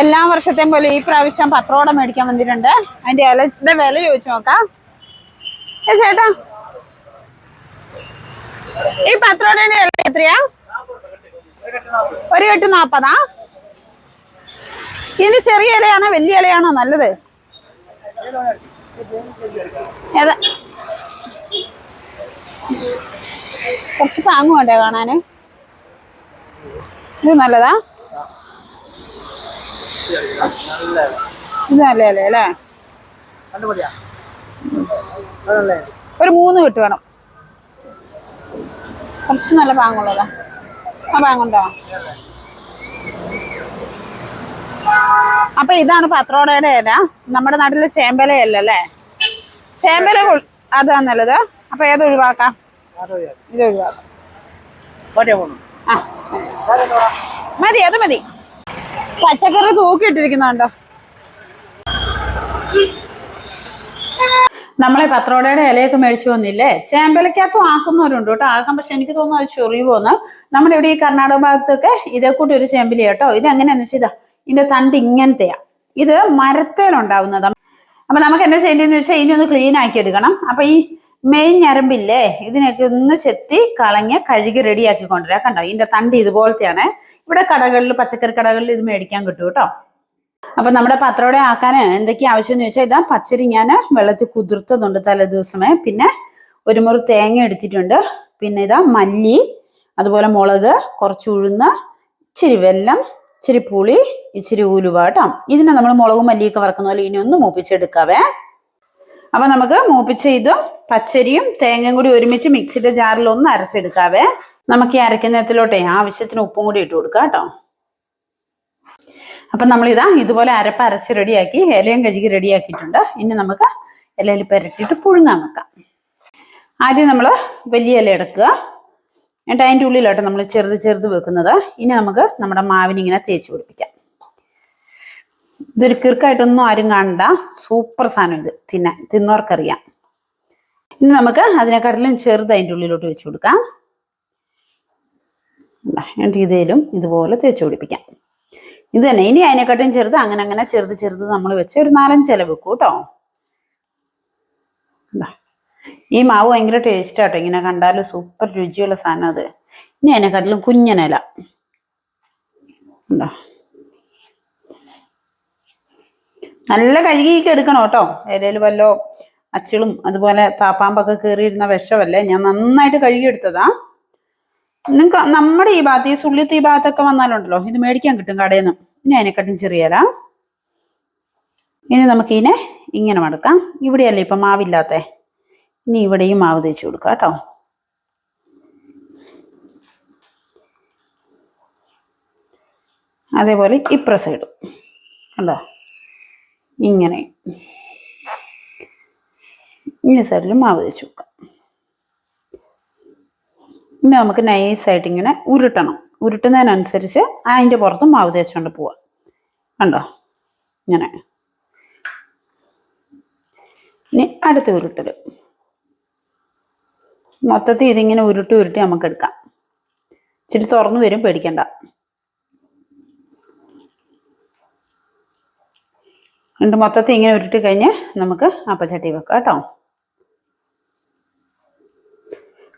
എല്ലാ വർഷത്തെയും പോലെ ഈ പ്രാവശ്യം പത്രോടെ മേടിക്കാൻ വന്നിട്ടുണ്ട്. അതിന്റെ ഇലയുടെ വില ചോദിച്ചു നോക്കാം. ഏ ചേട്ടാ. ഈ പത്രോടെ ഇല എത്രയാ? ഒരു കെട്ട് നാപ്പതാ? ഇതിന് ചെറിയ ഇലയാണോ വലിയ ഇലയാണോ നല്ലത്? കുറച്ച് താങ്ങ് വേണ്ടേ കാണാന്? ഇത് നല്ലതാ? ഇത് നല്ലതല്ലേ അല്ലേ? ഒരു മൂന്ന് കിട്ട് വേണം. കുറച്ച് നല്ല പാങ്ങുള്ളതാ ആ പാങ്ങുണ്ടോ അപ്പൊ ഇതാണ് പത്രോടയുടെ ഇല. നമ്മുടെ നാട്ടിലെ ചേമ്പലയല്ല അല്ലേ? ചേമ്പല അതാ നല്ലത്. അപ്പൊ ഏത് ഒഴിവാക്കാം? ഇത് ഒഴിവാക്കാം. മതി അത് മതി. പച്ചക്കറി തൂക്കിയിട്ടിരിക്കുന്നുണ്ടോ? നമ്മളെ പത്രോടയുടെ ഇലയൊക്കെ മേടിച്ചു വന്നില്ലേ? ചേമ്പലക്കകത്തും ആക്കുന്നവരുണ്ട് കേട്ടോ. ആക്കാം പക്ഷെ എനിക്ക് തോന്നുന്നു അത് ചൊറിയുമോന്ന് നമ്മുടെ ഇവിടെ ഈ കർണാടക ഭാഗത്തൊക്കെ ഇതേ കൂട്ടി ഒരു ചേമ്പിലി കേട്ടോ. ഇത് എങ്ങനെയാന്ന് വെച്ചാൽ ഇതാ ഇതിന്റെ തണ്ട് ഇങ്ങനത്തെയാ. ഇത് മരത്തേലുണ്ടാവുന്നതാ. അപ്പൊ നമുക്ക് എന്താ ചെയ്യേണ്ടതെന്ന് വെച്ചാൽ ഇനി ഒന്ന് ക്ലീൻ ആക്കി എടുക്കണം. അപ്പൊ ഈ മെയിൻ ഞരമ്പില്ലേ? ഇതിനൊക്കെ ഒന്ന് ചെത്തി കളഞ്ഞ് കഴുകി റെഡിയാക്കി കൊണ്ടുവരാം. കണ്ടോ? ഇതിന്റെ തണ്ട് ഇതുപോലത്തെയാണ്. ഇവിടെ കടകളിൽ പച്ചക്കറി കടകളിൽ ഇത് മേടിക്കാൻ കിട്ടും കേട്ടോ. അപ്പൊ നമ്മുടെ പത്രോടെ ആക്കാൻ എന്തൊക്കെയാ ആവശ്യം എന്ന് ചോദിച്ചാൽ ഇതാ പച്ചരി ഞാൻ വെള്ളത്തിൽ കുതിർത്തതുണ്ട് തലേ ദിവസമേ പിന്നെ ഒരു മുറി തേങ്ങ എടുത്തിട്ടുണ്ട്. പിന്നെ ഇതാ മല്ലി അതുപോലെ മുളക് കുറച്ച് ഉഴുന്ന് ഇച്ചിരി വെല്ലം ഇച്ചിരി പുളി ഇച്ചിരി ഉലുവ കേട്ടോ. ഇതിനെ നമ്മൾ മുളകും മല്ലിയൊക്കെ വറക്കുന്ന പോലെ ഇനി ഒന്ന് മൂപ്പിച്ചെടുക്കാവേ. അപ്പൊ നമുക്ക് മൂപ്പിച്ച ഇതും പച്ചരിയും തേങ്ങയും കൂടി ഒരുമിച്ച് മിക്സിയുടെ ജാറിൽ ഒന്ന് അരച്ചെടുക്കാവേ. നമുക്ക് ഈ അരയ്ക്കുന്നതിലോട്ടെ ആവശ്യത്തിന് ഉപ്പും കൂടി ഇട്ട് കൊടുക്കാം കേട്ടോ. അപ്പൊ നമ്മളിതാ ഇതാ ഇതുപോലെ അരപ്പ് അരച്ച് റെഡിയാക്കി ഇലയും കഴുകി റെഡിയാക്കിയിട്ടുണ്ട്. ഇനി നമുക്ക് ഇലയിൽ പുരട്ടിയിട്ട് പുഴുങ്ങാൻ വെക്കാം. ആദ്യം നമ്മൾ വലിയ ഇല എടുക്കുക. എന്നിട്ട് അതിന്റെ ഉള്ളിലോട്ട് നമ്മൾ ചെറുത് ചെറുത് വെക്കുന്നത്. ഇനി നമുക്ക് നമ്മുടെ മാവിനിങ്ങനെ തേച്ച് പിടിപ്പിക്കാം. ഇതൊരു കിർക്കായിട്ടൊന്നും ആരും കാണണ്ട. സൂപ്പർ സാധനം ഇത്. തിന്നാൻ തിന്നവർക്കറിയാം. ഇനി നമുക്ക് അതിനെക്കാട്ടിലും ചെറുത് അതിന്റെ ഉള്ളിലോട്ട് വെച്ച് കൊടുക്കാം. എന്നിട്ട് ഇതേലും ഇതുപോലെ തേച്ച് പിടിപ്പിക്കാം. ഇത് തന്നെ. ഇനി അതിനെക്കാട്ടും ചെറുത് അങ്ങനെ അങ്ങനെ ചെറുത് ചെറുത് നമ്മൾ വെച്ച് ഒരു നാലഞ്ച് ഇല വെക്കും കേട്ടോ. ഈ മാവ് ഭയങ്കര ടേസ്റ്റ് ആട്ടോ. ഇങ്ങനെ കണ്ടാലും സൂപ്പർ രുചിയുള്ള സാധനം അത്. ഇനി അതിനെക്കാട്ടിലും കുഞ്ഞനില. ഉണ്ടോ നല്ല കഴുകിയൊക്കെ എടുക്കണം കേട്ടോ. ഇലയിൽ വല്ലോ അച്ചിളും അതുപോലെ താപ്പാമ്പൊക്കെ കയറിയിരുന്ന വിഷമല്ലേ? ഞാൻ നന്നായിട്ട് കഴുകിയെടുത്തതാ. നിങ്ങൾക്ക് നമ്മുടെ ഈ ഭാഗത്ത് ഈ സുള്ളിത്ത് ഈ ഭാഗത്തൊക്കെ വന്നാലുണ്ടല്ലോ. ഇത് മേടിക്കാൻ കിട്ടും കടയിൽ നിന്ന് ഇനി അതിനെക്കാട്ടും ചെറിയല ഇനി നമുക്കിതിനെ ഇങ്ങനെ മടക്കാം. ഇവിടെയല്ലേ ഇപ്പം മാവില്ലാത്ത? ഇനി ഇവിടെയും മാവ് തേച്ച് കൊടുക്കാം കേട്ടോ. അതേപോലെ ഇപ്ര സൈഡും കണ്ടോ? ഇങ്ങനെ. ഇനി സൈഡിലും മാവ് തേച്ച് വെക്കാം. ഇനി നമുക്ക് നൈസായിട്ട് ഇങ്ങനെ ഉരുട്ടണം. ഉരുട്ടുന്നതിനനുസരിച്ച് അതിന്റെ പുറത്ത് മാവ് തേച്ചുകൊണ്ട് പോവാം. കണ്ടോ? ഇങ്ങനെ. ഇനി അടുത്ത ഉരുട്ടൽ മൊത്തത്തിൽ ഇതിങ്ങനെ ഉരുട്ടി ഉരുട്ടി നമുക്ക് എടുക്കാം ഇച്ചിരി തുറന്നു വരും പേടിക്കണ്ട. എന്നിട്ട് മൊത്തത്തിൽ ഇങ്ങനെ ഉരുട്ടി കഴിഞ്ഞ് നമുക്ക് അപ്പച്ചട്ടി വെക്കാം കേട്ടോ.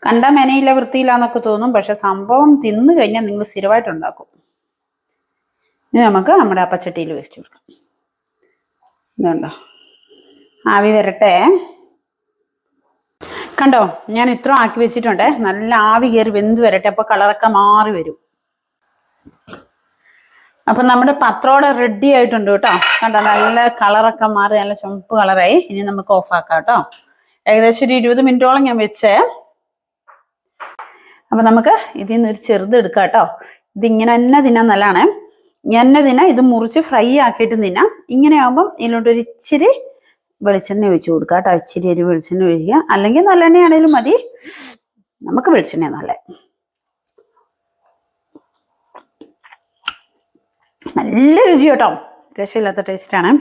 കണ്ട മെനയില്ല വൃത്തിയില്ല എന്നൊക്കെ തോന്നും പക്ഷെ സംഭവം തിന്നു കഴിഞ്ഞാൽ നിങ്ങൾ സ്ഥിരമായിട്ട് ഉണ്ടാക്കും ഇനി നമുക്ക് നമ്മുടെ അപ്പച്ചട്ടിയിൽ വെച്ച് കൊടുക്കാം. ഇതുണ്ടോ? ആവി വരട്ടെ. കണ്ടോ? ഞാൻ ഇത്ര ആക്കി വെച്ചിട്ടുണ്ട്. നല്ല ആവി കയറി വെന്ത് വരട്ടെ. അപ്പൊ കളറൊക്കെ മാറി വരും. അപ്പൊ നമ്മുടെ പത്രോടെ റെഡി ആയിട്ടുണ്ട് കേട്ടോ. കണ്ടോ നല്ല കളറൊക്കെ മാറി നല്ല ചുമപ്പ് കളറായി ഇനി നമുക്ക് ഓഫ് ആക്കാം കേട്ടോ. ഏകദേശം ഒരു ഇരുപത് മിനിറ്റോളം ഞാൻ വെച്ചേ. അപ്പൊ നമുക്ക് ഇതിൽ നിന്ന് ഒരു ചെറുത് എടുക്കാം കേട്ടോ. ഇതിങ്ങനെ തന്നെ തിന്നാൻ നല്ലതാണ്. എന്നെ തിന്നാം ഇത് മുറിച്ച് ഫ്രൈ ആക്കിയിട്ട് തിന്നാം. ഇങ്ങനെ ഇതിലോട്ട് ഒരു ഇച്ചിരി വെളിച്ചെണ്ണ ഒഴിച്ചു കൊടുക്കുക കേട്ടോ. ഇച്ചിരി ഒരു വെളിച്ചെണ്ണ ഒഴിക്കുക. അല്ലെങ്കിൽ നല്ലെണ്ണയാണേലും മതി. നമുക്ക് വെളിച്ചെണ്ണ നല്ല. നല്ല രുചി കേട്ടോ. രക്ഷയില്ലാത്ത ടേസ്റ്റാണ്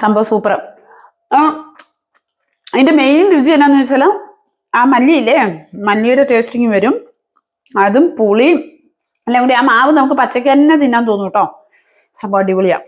സംഭവം സൂപ്പർ അതിന്റെ മെയിൻ രുചി എന്നാന്ന് വെച്ചാൽ ആ മല്ലിയില്ലേ? മല്ലിയുടെ ടേസ്റ്റിങ് വരും. അതും പുളിയും എല്ലാം കൂടി ആ മാവ് നമുക്ക് പച്ചക്ക് തന്നെ തിന്നാൻ തോന്നും കേട്ടോ. സംഭവം അടിപൊളിയാണ്